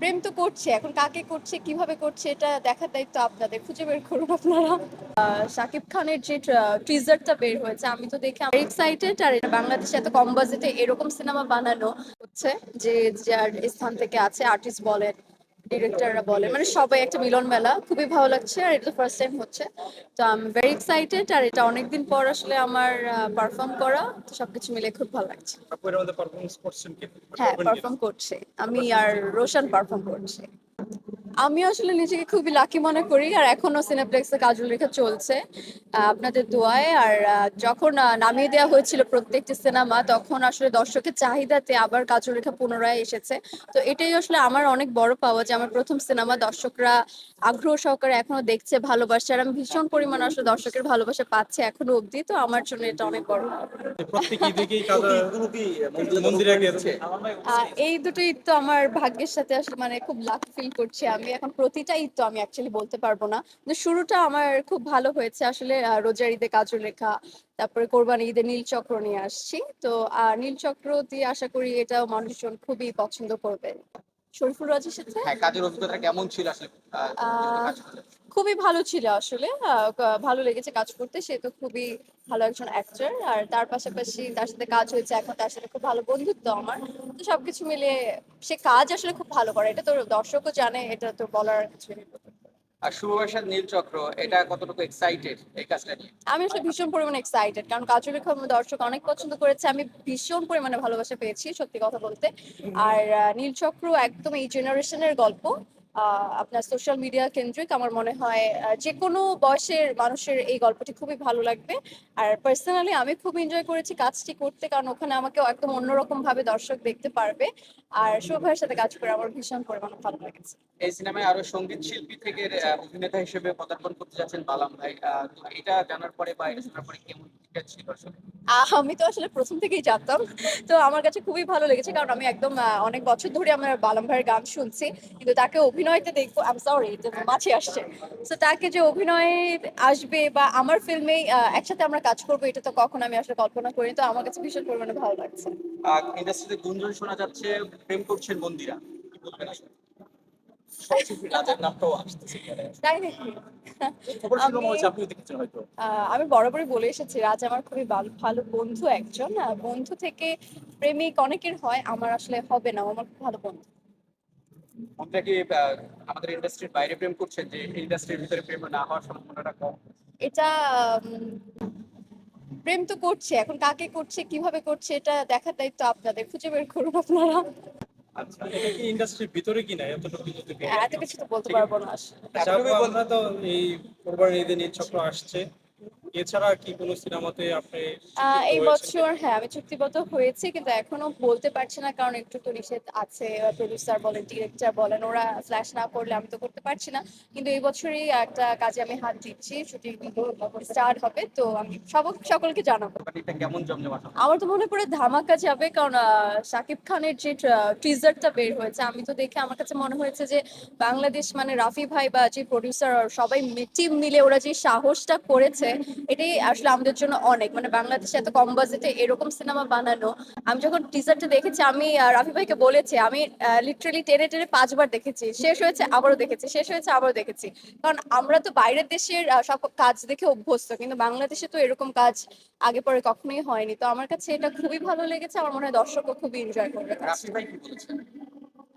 প্রেম তো করছে, এখন কাকে করছে, কীভাবে করছে, এটা দেখার দায়িত্ব আপনাদের। খুঁজে বের করুন আপনারা। শাকিব খানের যে টিজারটা বের হয়েছে, আমি তো দেখে এক্সাইটেড আর এটা বাংলাদেশে এত কম বাজেটে এরকম সিনেমা বানানো হচ্ছে যে, যার স্থান থেকে আছে আর্টিস্ট বলেন ডিরেক্টররা বলে মানে সবাই একটা মিলন মেলা খুবই ভালো লাগছে আর এটা ফার্স্ট টাইম হচ্ছে। তো আই এম ভেরি এক্সাইটেড আর এটা অনেকদিন পর আসলে আমার পারফর্ম করা তো সবকিছু মিলে খুব ভালো লাগছে। আপনারা আমাদের পারফরম্যান্স করছেন কি? হ্যাঁ পারফর্ম করছে। আমি আর রোশন পারফর্ম করছে। আমি আসলে নিজেকে খুবই লাকি মনে করি আর এখনও সিনেপ্লেক্সে কাজল রেখা চলছে। আপনাদের দোয়ায় আর যখন নামিয়ে দেওয়া হয়েছিল প্রত্যেকটি সিনেমা তখন আসলে দর্শকের চাহিদাতে আবার কাজল রেখা পুনরায় এসেছে। তো এটাই আসলে আমার অনেক বড় পাওয়া যে আমার প্রথম সিনেমা দর্শকরা আগ্রহ সহকারে এখনও দেখছে ভালোবাসছে আর আমি ভীষণ পরিমাণ আসলে দর্শকের ভালোবাসা পাচ্ছে এখনও অবধি তো আমার জন্য এটা অনেক বড় এই দুটোই তো আমার ভাগ্যের সাথে আসলে মানে খুব লাক ফিল করছি আমি। এখন প্রতিটা ঈদ তো আমি অ্যাকচুয়ালি বলতে পারব না। কিন্তু শুরুটা আমার খুব ভালো হয়েছে আসলে রোজার ঈদে কাজল রেখা তারপরে কোরবানি ঈদে নীলচক্র নিয়ে আসছি। তো আহ, নীল চক্র দিয়ে আশা করি এটাও মানুষজন খুবই পছন্দ করবে। শরীফুল রাজের সাথে? হ্যাঁ কাজের অভিজ্ঞতা কেমন ছিল আসলে? খুবই ভালো ছিল আসলে। ভালো লেগেছে কাজ করতে। সে তো খুবই ভালো একজন অ্যাক্টর আর তার পাশাপাশি তার সাথে কাজ হয়েছে এখন। তার সাথে খুব ভালো বন্ধুত্ব আমার। তো সবকিছু মিলে সে কাজ আসলে খুব ভালো করে। এটা তো দর্শকও জানে এটা তো বলার কিছু নেই। আর শুভবাসার নীল চক্র এটা কতটুকু এক্সাইটেড এই কাজটা নিয়ে? আমি আসলে ভীষণ পরিমাণে এক্সাইটেড কারণ কাজল রেখা দর্শক অনেক পছন্দ করেছে। আমি ভীষণ পরিমাণে ভালোবাসা পেয়েছি সত্যি কথা বলতে। আর আহ, নীলচক্র একদম এই জেনারেশনের গল্প। আপনার সোশ্যাল মিডিয়া কেন্দ্রিক আমার মনে হয় যে কোনো বয়সের মানুষের এই গল্পটি খুবই ভালো লাগবে। আর পার্সোনালি আমি খুব এনজয় করেছি কাজটি করতে, কারণ ওখানে আমাকে একদম অন্যরকম ভাবে দর্শক দেখতে পারবে। আর শোভার সাথে কাজ করে আমার ভীষণ পরিমাণে ভালো লেগেছে। এই সিনেমায় আরও সংগীত শিল্পী থেকে অভিনেতা হিসেবে পদার্পণ করতে যাচ্ছেন বালাম ভাই এটা জানার পরে বা এটা শোনার পরে কেমন? ছিল আসলে। আমি তো আসলে প্রথম থেকেই জানতাম। তো আমার কাছে খুবই ভালো লেগেছে কারণ আমি একদম অনেক বছর ধরে আমার বালাম ভাইয়ের গান শুনছি। কিন্তু তাকে অভিনয়তে দেখব আই এম সরি মাছি আসছে। তো তাকে যে অভিনয়ে আসবে বা আমার ফিল্মে একসাথে আমরা কাজ করব এটা তো কখন আমি আসলে কল্পনা করিনি। তো আমার কাছে ভীষণ পরিমাণে ভালো লাগছে। ইন্ডাস্ট্রিতে গুঞ্জন শোনা যাচ্ছে প্রেম করছেন মন্দিরা। কি বলবেন আসলে? সবচেয়ে রাজের নামটাও আসতেছে তাই নাকি আমি- বরাবরই বলে এসেছি রাজ আমার খুবই ভালো ভালো বন্ধু একজন। বন্ধু থেকে প্রেমিক অনেকের হয় আমার আসলে হবে না আমার খুব ভালো বন্ধু। মন্দিরা কি আমাদের ইন্ডাস্ট্রির বাইরে প্রেম করছেন যে ইন্ডাস্ট্রির ভিতরে প্রেম না হওয়ার সম্ভাবনাটা কম? এটা উম, প্রেম তো করছে এখন কাকে করছে কীভাবে করছে এটা দেখার দায়িত্ব আপনাদের খুঁজে বের করুন আপনারা। আচ্ছা এটা কি ইন্ডাস্ট্রির ভিতরে কি না এতটুকু এত কিছু তো বলতে পারব না। আসলে আচ্ছা, আপু, আমরা তো এই কোরবানি ঈদে নীল চক্র আসছে। এছাড়া কি কোনো সিনেমাতে আপনি এই বছর হ্যাঁ আমি চুক্তিবদ্ধ হয়েছি কিন্তু এখনও বলতে পারছি না কারণ একটু তো নিষেধ আছে প্রডিউসার বলেন ডিরেক্টর বলেন ওরা ফ্ল্যাশ না করলে আমি তো করতে পারছি না। কিন্তু এই বছরই একটা কাজে আমি হাত দিচ্ছি শুটিং স্টার্ট হবে তো আমি সব সকলকে জানাব। আমার তো মনে করে ধামাকা যাবে কারণ শাকিব খানের যে টিজারটা বের হয়েছে আমি তো দেখে আমার কাছে মনে হয়েছে যে বাংলাদেশ মানে রাফি ভাই বা যে প্রডিউসার সবাই টিম মিলে ওরা যে সাহসটা করেছে এটাই আসলে আমাদের জন্য অনেক। মানে বাংলাদেশে এত কম বাজেটে এরকম সিনেমা বানানো, আমি যখন টিজারটা দেখেছি, আমি রাফি ভাইকে বলেছি, আমি লিটারালি টেনে টেনে পাঁচবার দেখেছি। শেষ হয়েছে, আবারও দেখেছি, শেষ হয়েছে, আবারও দেখেছি। কারণ আমরা তো বাইরের দেশের সব কাজ দেখে অভ্যস্ত, কিন্তু বাংলাদেশে তো এরকম কাজ আগে পরে কখনোই হয়নি। তো আমার কাছে এটা খুবই ভালো লেগেছে, আমার মনে হয় দর্শকও খুবই এনজয় করবে।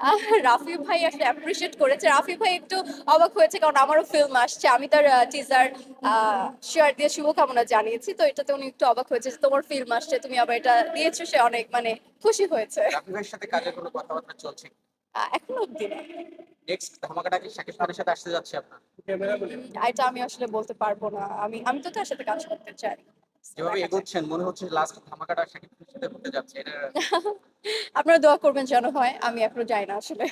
রাফি ভাই আসলে অ্যাপ্রিসিয়েট করেছে। রাফি ভাই একটু অবাক হয়েছে কারণ আমারও ফিল্ম আসছে। আমি তার টিজার শেয়ার দিয়ে শুভকামনা জানিয়েছি। তো এটাতে উনি একটু অবাক হয়েছে যে তোমার ফিল্ম আসছে তুমি আবার এটা দিয়েছ সে অনেক মানে খুশি হয়েছে। রাফি ভাইয়ের সাথে কাজের কোনো কথাবার্তা চলছে এখনও অব্দি না। নেক্সট ধামাকাটা কি শাকিব খানের সাথে আসতে যাচ্ছে আপনার? এটা আমি আসলে বলতে পারব না। আমি আমি তো তার সাথে কাজ করতে চাই। যেভাবে এগোচ্ছেন মনে হচ্ছে লাস্ট ধামাকাটা শাকিব খানের সাথে হতে যাচ্ছে। এটা আপনারা দোয়া করবেন যেন হয় আমি এখনও যাই না আসলে।